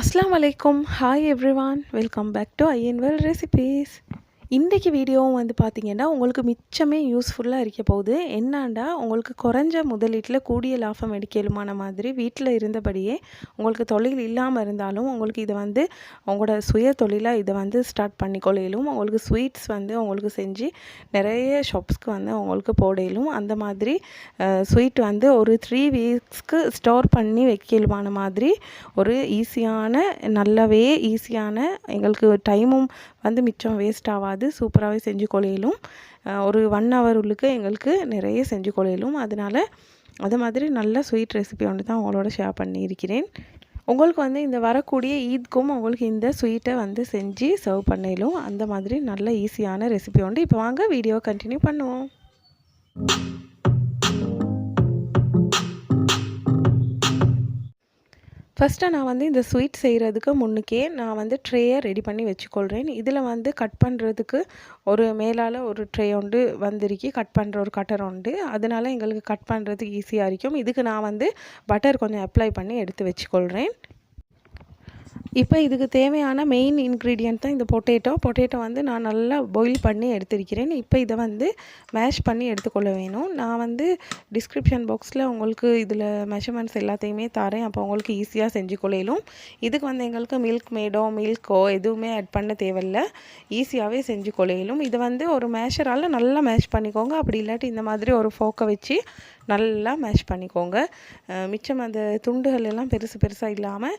அஸ்லாம் வலைக்கும் hi everyone welcome back to Inwell recipes இன்றைக்கி வீடியோவும் வந்து பார்த்திங்கன்னா உங்களுக்கு மிச்சமே யூஸ்ஃபுல்லாக இருக்க போகுது. என்னாண்டா உங்களுக்கு குறைஞ்ச முதலீட்டில் கூடிய லாபம் எடுக்கலுமான மாதிரி வீட்டில் இருந்தபடியே உங்களுக்கு தொழில் இல்லாமல் இருந்தாலும் உங்களுக்கு இதை வந்து உங்களோட சுய தொழிலாக இதை வந்து ஸ்டார்ட் பண்ணிக்கொள்ளையிலும் உங்களுக்கு ஸ்வீட்ஸ் வந்து உங்களுக்கு செஞ்சு நிறைய ஷாப்ஸ்க்கு வந்து உங்களுக்கு போடையிலும் அந்த மாதிரி ஸ்வீட் வந்து ஒரு த்ரீ வீக்ஸ்க்கு ஸ்டோர் பண்ணி வைக்கலுமான மாதிரி ஒரு ஈஸியான நல்லாவே ஈஸியான எங்களுக்கு டைமும் வந்து மிச்சம் வேஸ்ட் ஆகாது சூப்பராகவே செஞ்சு கொள்ளையிலும் ஒரு ஒன் ஹவர் உள்ளுக்கு எங்களுக்கு நிறைய செஞ்சு கொள்ளையிலும் அதனால் அது மாதிரி நல்ல ஸ்வீட் ரெசிபி ஒன்று தான் உங்களோட ஷேர் பண்ணியிருக்கிறேன். உங்களுக்கு வந்து இந்த வரக்கூடிய ஈத்க்கும் உங்களுக்கு இந்த ஸ்வீட்டை வந்து செஞ்சு சர்வ் பண்ணிலும் அந்த மாதிரி நல்ல ஈஸியான ரெசிபி உண்டு இப்போ வாங்க வீடியோ கண்டினியூ பண்ணுவோம். ஃபஸ்ட்டு நான் வந்து இந்த ஸ்வீட் செய்கிறதுக்கு முன்னுக்கே நான் வந்து ட்ரேயை ரெடி பண்ணி வச்சுக்கொள்கிறேன் இதில் வந்து கட் பண்ணுறதுக்கு ஒரு மேலால் ஒரு ட்ரே உண்டு வந்திருக்கி கட் பண்ணுற ஒரு கட்டர் உண்டு. அதனால் எங்களுக்கு கட் பண்ணுறதுக்கு ஈஸியாக இருக்கும். இதுக்கு நான் வந்து பட்டர் கொஞ்சம் அப்ளை பண்ணி எடுத்து வச்சுக்கொள்கிறேன் இப்போ இதுக்கு தேவையான மெயின் இன்க்ரீடியன்ட் தான் இந்த பொட்டேட்டோ பொட்டேட்டோ வந்து நான் நல்லா பாயில் பண்ணி எடுத்திருக்கிறேன். இப்போ இதை வந்து மேஷ் பண்ணி எடுத்துக்கொள்ள வேணும். நான் வந்து டிஸ்கிரிப்ஷன் பாக்ஸில் உங்களுக்கு இதில் மெஷர்மெண்ட்ஸ் எல்லாத்தையுமே தரேன். அப்போ உங்களுக்கு ஈஸியாக செஞ்சு கொள்ளையிலும் இதுக்கு வந்து எங்களுக்கு மில்க் மேடோ மில்க்கோ எதுவுமே ஆட் பண்ண தேவையில்ல. ஈஸியாகவே செஞ்சு கொள்ளையிலும் இதை வந்து ஒரு மேஷரால் நல்லா மேஷ் பண்ணிக்கோங்க. அப்படி இல்லாட்டி இந்த மாதிரி ஒரு ஃபோக்கை வச்சு நல்லா மேஷ் பண்ணிக்கோங்க. மிச்சம் அந்த துண்டுகள் எல்லாம் பெருசு பெருசாக இல்லாமல்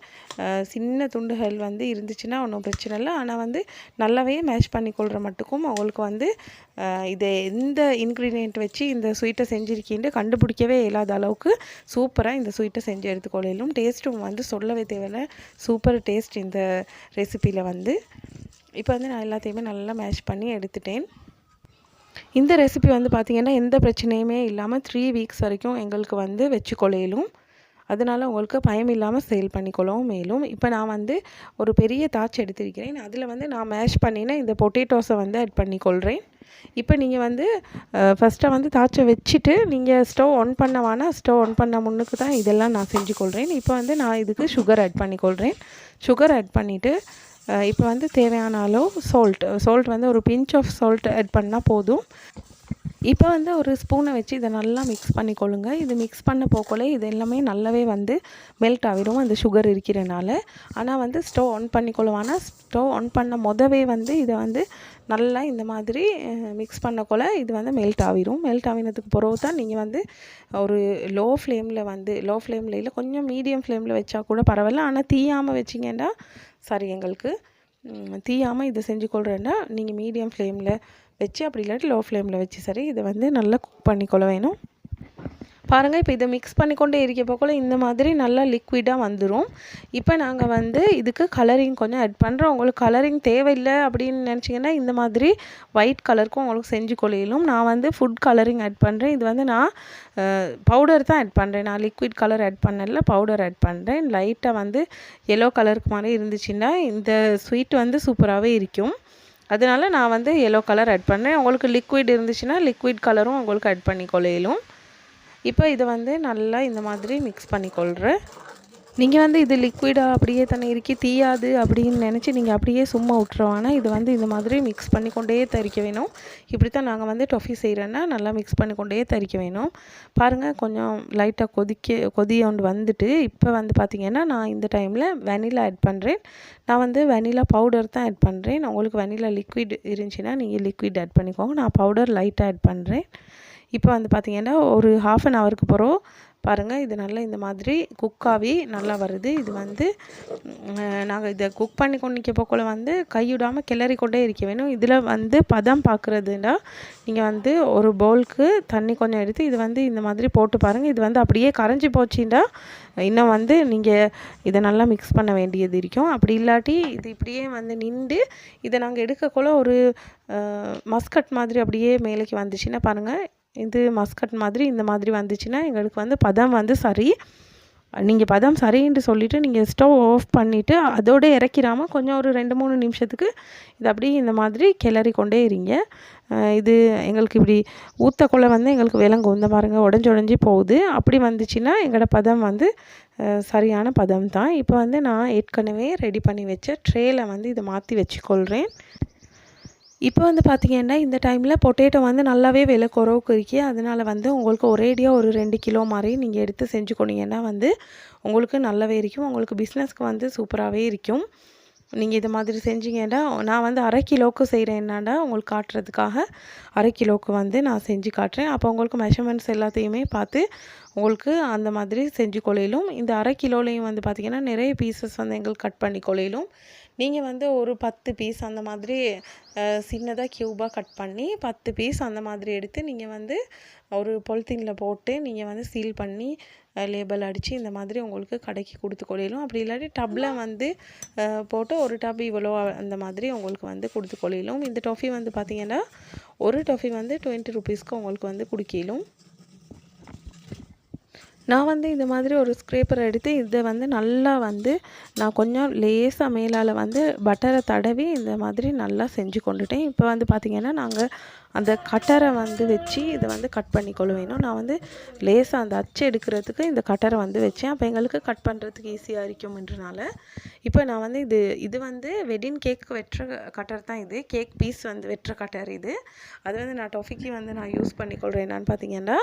சின்ன துண்டுகள் வந்து இருந்துச்சுன்னா ஒன்றும் பிரச்சனை இல்லை. ஆனால் வந்து நல்லாவே மேஷ் பண்ணிக்கொள்கிற மட்டுக்கும் அவங்களுக்கு வந்து இதை எந்த இன்க்ரீடியண்ட் வச்சு இந்த ஸ்வீட்டை செஞ்சுருக்கீன்ட்டு கண்டுபிடிக்கவே இல்லாத அளவுக்கு சூப்பராக இந்த ஸ்வீட்டை செஞ்சு எடுத்துக்கொள்ளும் டேஸ்ட்டும் வந்து சொல்லவே தேவையில்லை. சூப்பர் டேஸ்ட் இந்த ரெசிப்பியில் வந்து. இப்போ வந்து நான் எல்லாத்தையுமே நல்லா மேஷ் பண்ணி எடுத்துட்டேன். இந்த ரெசிபி வந்து பார்த்திங்கன்னா எந்த பிரச்சனையுமே இல்லாமல் த்ரீ வீக்ஸ் வரைக்கும் எங்களுக்கு வந்து வச்சு கொள்ளையிலும் அதனால் உங்களுக்கு பயம் இல்லாமல் சேல் பண்ணிக்கொள்ளவும் மேலும். இப்போ நான் வந்து ஒரு பெரிய தாட்ச் எடுத்திருக்கிறேன். அதில் வந்து நான் மேஷ் பண்ணின இந்த பொட்டேட்டோஸை வந்து ஆட் பண்ணிக்கொள்கிறேன் இப்போ நீங்கள் வந்து ஃபஸ்ட்டை வந்து தாச்சை வச்சுட்டு நீங்கள் ஸ்டவ் ஆன் பண்ண வேணால் ஸ்டவ் ஆன் பண்ண முன்னுக்கு தான் இதெல்லாம் நான் செஞ்சு கொள்கிறேன் இப்போ வந்து நான் இதுக்கு சுகர் ஆட் பண்ணிக்கொள்கிறேன் சுகர் ஆட் பண்ணிவிட்டு இப்போ வந்து தேவையான அளவு சால்ட் சால்ட் வந்து ஒரு பிஞ்ச் ஆஃப் சால்ட் ஆட் பண்ணால் போதும். இப்போ வந்து ஒரு ஸ்பூனை வச்சு இதை நல்லா மிக்ஸ் பண்ணிக்கொள்ளுங்க. இது மிக்ஸ் பண்ண போக்கோலே இது எல்லாமே நல்லாவே வந்து மெல்ட் ஆகிரும் அந்த சுகர் இருக்கிறனால. ஆனால் வந்து ஸ்டவ் ஆன் பண்ணிக்கொள்ளுவானா ஸ்டவ் ஆன் பண்ண மொதவே வந்து இதை வந்து நல்லா இந்த மாதிரி மிக்ஸ் பண்ணக்கொள்ள இது வந்து மெல்ட் ஆகிடும் மெல்ட் ஆகினதுக்கு பிறகு தான் நீங்கள் வந்து ஒரு லோ ஃப்ளேமில் வந்து லோ ஃப்ளேமில் இல்லை கொஞ்சம் மீடியம் ஃப்ளேமில் வச்சா கூட பரவாயில்ல. ஆனால் தீயாமல் வச்சிங்கன்னா சரி எங்களுக்கு தீயாமல் இதை செஞ்சு கொள்கிறேன்னா நீங்கள் மீடியம் ஃப்ளேமில் வச்சு அப்படி இல்லாட்டி லோ ஃப்ளேமில் வச்சு சரி இதை வந்து நல்லா குக் பண்ணிக்கொள்ள வேணும். பாருங்கள் இப்போ இதை மிக்ஸ் பண்ணிக்கொண்டே இருக்க போக்குள்ள இந்த மாதிரி நல்லா லிக்விடாக வந்துடும் இப்போ நாங்கள் வந்து இதுக்கு கலரிங் கொஞ்சம் ஆட் பண்ணுறோம் உங்களுக்கு கலரிங் தேவையில்லை அப்படின்னு நினச்சிங்கன்னா இந்த மாதிரி ஒயிட் கலருக்கும் உங்களுக்கு செஞ்சு கொள்ளையிலும். நான் வந்து ஃபுட் கலரிங் ஆட் பண்ணுறேன் இது வந்து நான் பவுடர் தான் ஆட் பண்ணுறேன் நான் லிக்விட் கலர் ஆட் பண்ணல பவுடர் ஆட் பண்ணுறேன் லைட்டாக வந்து எல்லோ கலருக்கு மாதிரி இருந்துச்சுன்னா இந்த ஸ்வீட் வந்து சூப்பராகவே இருக்கும். அதனால நான் வந்து எல்லோ கலர் ஆட் பண்ணேன். உங்களுக்கு லிக்விட் இருந்துச்சுன்னா லிக்விட் கலரும் உங்களுக்கு ஆட் பண்ணி கொலையிலும் இப்போ இதை வந்து நல்லா இந்த மாதிரி மிக்ஸ் பண்ணிக்கொள்கிறேன் நீங்கள் வந்து இது லிக்விடாக அப்படியே தண்ணி இருக்கி தீயாது அப்படின்னு நினச்சி நீங்கள் அப்படியே சும்மா விட்டுருவானா இது வந்து இந்த மாதிரி மிக்ஸ் பண்ணிக்கொண்டே தரிக்க வேணும். இப்படி தான் நாங்கள் வந்து டொஃபி செய்கிறேன்னா நல்லா மிக்ஸ் பண்ணிக்கொண்டே தரிக்க வேணும். பாருங்கள் கொஞ்சம் லைட்டாக கொதிக்க கொதியோண்டு வந்துட்டு இப்போ வந்து பார்த்திங்கன்னா நான் இந்த டைமில் வெனிலா ஆட் பண்ணுறேன் நான் வந்து வெனிலா பவுடர் தான் ஆட் பண்ணுறேன் உங்களுக்கு வெனிலா லிக்விட் இருந்துச்சுன்னா நீங்கள் லிக்விட் ஆட் பண்ணிக்கோங்க. நான் பவுடர் லைட்டாக ஆட் பண்ணுறேன் இப்போ வந்து பார்த்திங்கன்னா ஒரு ஹாஃப் அன் ஹவருக்கு பிறகு பாருங்கள் இது நல்லா இந்த மாதிரி குக்காகி நல்லா வருது. இது வந்து நாங்கள் இதை குக் பண்ணி கொண்டு நிற்க போக்குள்ள வந்து கைவிடாமல் கிளறி கொண்டே இருக்க வேணும். இதில் வந்து பதம் பார்க்குறதுனா நீங்கள் வந்து ஒரு பவுலுக்கு தண்ணி கொஞ்சம் எடுத்து இது வந்து இந்த மாதிரி போட்டு பாருங்கள் இது வந்து அப்படியே கரைஞ்சி போச்சுண்டா இன்னும் வந்து நீங்கள் இதை நல்லா மிக்ஸ் பண்ண வேண்டியது இருக்கும். அப்படி இல்லாட்டி இது இப்படியே வந்து நின்று இதை நாங்கள் எடுக்கக்குள்ள ஒரு மஸ்கட் மாதிரி அப்படியே மேலேக்கு வந்துச்சுன்னா பாருங்கள் இது மஸ்கட் மாதிரி இந்த மாதிரி வந்துச்சுன்னா எங்களுக்கு வந்து பதம் வந்து சரி. நீங்கள் பதம் சரின்ட்டு சொல்லிவிட்டு நீங்கள் ஸ்டவ் ஆஃப் பண்ணிவிட்டு அதோடு இறக்கிடாமல் கொஞ்சம் ஒரு ரெண்டு மூணு நிமிஷத்துக்கு இது அப்படியே இந்த மாதிரி கிளறி கொண்டே இருங்க. இது எங்களுக்கு இப்படி ஊற்றக்குள்ள வந்து எங்களுக்கு விலங்கு இந்த பாருங்க உடஞ்சி உடஞ்சி போகுது. அப்படி வந்துச்சுன்னா எங்களோட பதம் வந்து சரியான பதம் தான். இப்போ வந்து நான் ஏற்கனவே ரெடி பண்ணி வச்ச ட்ரேயில் வந்து இதை மாற்றி வச்சுக்கொள்கிறேன் இப்போ வந்து பார்த்திங்கன்னா இந்த டைமில் பொட்டேட்டோ வந்து நல்லாவே விலை குறவுக்கு இருக்கு அதனால் வந்து உங்களுக்கு ஒரேடியாக ஒரு ரெண்டு கிலோ மாதிரி நீங்கள் எடுத்து செஞ்சு கொண்டீங்கன்னா வந்து உங்களுக்கு நல்லாவே இருக்கும். உங்களுக்கு பிஸ்னஸ்க்கு வந்து சூப்பராகவே இருக்கும். நீங்கள் இது மாதிரி செஞ்சீங்கன்னா நான் வந்து அரை கிலோவுக்கு செய்கிறேன் என்னடா உங்களுக்கு காட்டுறதுக்காக அரை கிலோவுக்கு வந்து நான் செஞ்சு காட்டுறேன். அப்போ உங்களுக்கு மெஷர்மெண்ட்ஸ் எல்லாத்தையுமே பார்த்து உங்களுக்கு அந்த மாதிரி செஞ்சு கொள்ளையிலும் இந்த அரை கிலோலையும் வந்து பார்த்திங்கன்னா நிறைய பீசஸ் வந்து எங்களுக்கு கட் பண்ணி கொள்ளையிலும் நீங்கள் வந்து ஒரு பத்து பீஸ் அந்த மாதிரி சின்னதாக க்யூபாக கட் பண்ணி பத்து பீஸ் அந்த மாதிரி எடுத்து நீங்கள் வந்து ஒரு பொலித்தீனில் போட்டு நீங்கள் வந்து சீல் பண்ணி லேபிள் அடித்து இந்த மாதிரி உங்களுக்கு கடைக்கு கொடுத்து கொள்ளையிலும் அப்படி இல்லாட்டி டப்பில் வந்து போட்டு ஒரு டப் இவ்வளோ அந்த மாதிரி உங்களுக்கு வந்து கொடுத்து கொள்ளையிலும் இந்த டொஃபி வந்து பார்த்திங்கன்னா ஒரு டொஃபி வந்து டுவெண்ட்டி ருபீஸ்க்கு உங்களுக்கு வந்து குடிக்கலும். நான் வந்து இந்த மாதிரி ஒரு ஸ்க்ரேப்பர் எடுத்து இதை வந்து நல்லா வந்து நான் கொஞ்சம் லேசாக மேலால் வந்து பட்டரை தடவி இந்த மாதிரி நல்லா செஞ்சு கொண்டுட்டேன். இப்போ வந்து பார்த்திங்கன்னா நாங்கள் அந்த கட்டரை வந்து வச்சு இதை வந்து கட் பண்ணி வேணும் நான் வந்து லேசாக அந்த அச்சு எடுக்கிறதுக்கு இந்த கட்டரை வந்து வச்சேன். அப்போ எங்களுக்கு கட் பண்ணுறதுக்கு ஈஸியாக இருக்கும்ன்றனால இப்போ நான் வந்து இது இது வந்து வெட்டின் கேக் வெட்டுற கட்டர் தான் இது. கேக் பீஸ் வந்து வெட்டுற கட்டர் இது. அது வந்து நான் டொஃபிக்கு வந்து நான் யூஸ் பண்ணிக்கொள்கிறேன் என்னன்னு பார்த்தீங்கன்னா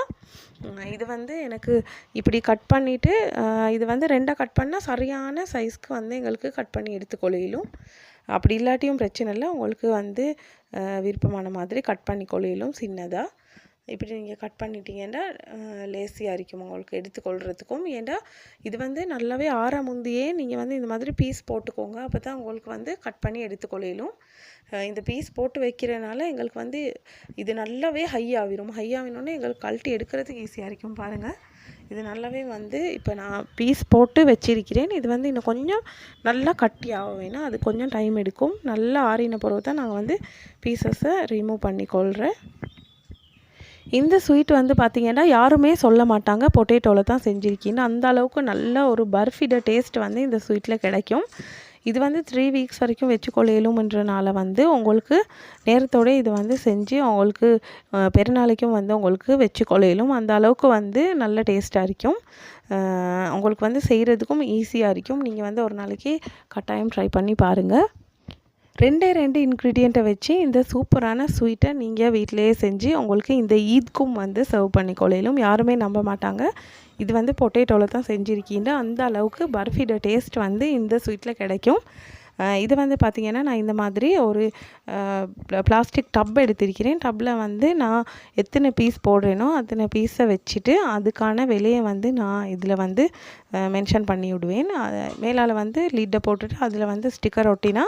இது வந்து எனக்கு இப்படி கட் பண்ணிவிட்டு இது வந்து ரெண்டாக கட் பண்ணால் சரியான சைஸ்க்கு வந்து எங்களுக்கு கட் பண்ணி எடுத்துக்கொள்ளையிலும் அப்படி இல்லாட்டியும் பிரச்சனை இல்லை. உங்களுக்கு வந்து விருப்பமான மாதிரி கட் பண்ணி கொள்ளையிலும் சின்னதாக இப்படி நீங்கள் கட் பண்ணிட்டீங்கன்னா லேசியாக இருக்கும் உங்களுக்கு எடுத்துக்கொள்கிறதுக்கும் ஏன்னா இது வந்து நல்லாவே ஆற முந்தியே நீங்கள் வந்து இந்த மாதிரி பீஸ் போட்டுக்கோங்க. அப்போ தான் உங்களுக்கு வந்து கட் பண்ணி எடுத்துக்கொள்ளிலும் இந்த பீஸ் போட்டு வைக்கிறனால எங்களுக்கு வந்து இது நல்லாவே ஹை ஆகிரும் ஹை எங்களுக்கு கழட்டி எடுக்கிறதுக்கு ஈஸியாக இருக்கும் பாருங்கள் இது நல்லாவே வந்து இப்போ நான் பீஸ் போட்டு வச்சிருக்கிறேன். இது வந்து இன்னும் கொஞ்சம் நல்லா கட்டி ஆகும் வேணும். அது கொஞ்சம் டைம் எடுக்கும். நல்லா ஆறின பிறகு தான் நாங்கள் வந்து பீசஸை ரிமூவ் பண்ணிக்கொள்கிறேன் இந்த ஸ்வீட் வந்து பார்த்திங்கன்னா யாருமே சொல்ல மாட்டாங்க. பொட்டேட்டோவில் தான் செஞ்சுருக்கீன்னு அந்த அளவுக்கு நல்ல ஒரு பர்ஃபிட டேஸ்ட் வந்து இந்த ஸ்வீட்டில் கிடைக்கும். இது வந்து த்ரீ வீக்ஸ் வரைக்கும் வச்சுக்கொள்ளையிலும்ன்றனால வந்து உங்களுக்கு நேரத்தோடு இது வந்து செஞ்சு உங்களுக்கு பெருநாளைக்கும் வந்து உங்களுக்கு வச்சுக்கொள்ளையிலும் அந்த அளவுக்கு வந்து நல்ல டேஸ்ட்டாக இருக்கும். உங்களுக்கு வந்து செய்கிறதுக்கும் ஈஸியாக இருக்கும். நீங்கள் வந்து ஒரு நாளைக்கு கட்டாயம் ட்ரை பண்ணி பாருங்கள் ரெண்டே ரெண்டு இன்க்ரீடியண்ட்டை வச்சு இந்த சூப்பரான ஸ்வீட்டை நீங்கள் வீட்டிலையே செஞ்சு உங்களுக்கு இந்த ஈத்க்கும் வந்து சர்வ் பண்ணி யாருமே நம்ப மாட்டாங்க. இது வந்து பொட்டேட்டோவில் தான் செஞ்சுருக்கீங்க. அந்த அளவுக்கு பர்ஃபியோட டேஸ்ட் வந்து இந்த ஸ்வீட்டில் கிடைக்கும். இது வந்து பார்த்திங்கன்னா நான் இந்த மாதிரி ஒரு பிளாஸ்டிக் டப் எடுத்திருக்கிறேன். டப்பில் வந்து நான் எத்தனை பீஸ் போடுறேனோ அத்தனை பீஸை வச்சுட்டு அதுக்கான விலையை வந்து நான் இதில் வந்து மென்ஷன் பண்ணி விடுவேன் மேலால் வந்து லிட்டை போட்டுட்டு அதில் வந்து ஸ்டிக்கர் ஒட்டினா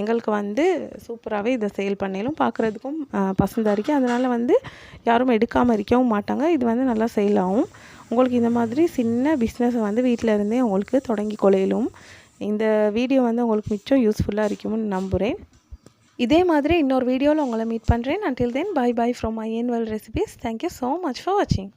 எங்களுக்கு வந்து சூப்பராகவே இதை சேல் பண்ணிடும் பார்க்குறதுக்கும் பசந்தாக இருக்குது அதனால் வந்து யாரும் எடுக்காமல் இருக்கவும் மாட்டாங்க. இது வந்து நல்லா சேல் ஆகும். உங்களுக்கு இந்த மாதிரி சின்ன பிஸ்னஸை வந்து வீட்டில் இருந்தே உங்களுக்கு தொடங்கி கொலையிலும் இந்த வீடியோ வந்து உங்களுக்கு மிச்சம் யூஸ்ஃபுல்லாக இருக்கும்னு நம்புகிறேன் இதே மாதிரி இன்னொரு வீடியோவில் உங்களை மீட் பண்ணுறேன் until then bye bye from I N well recipes thank you so much for வாட்சிங்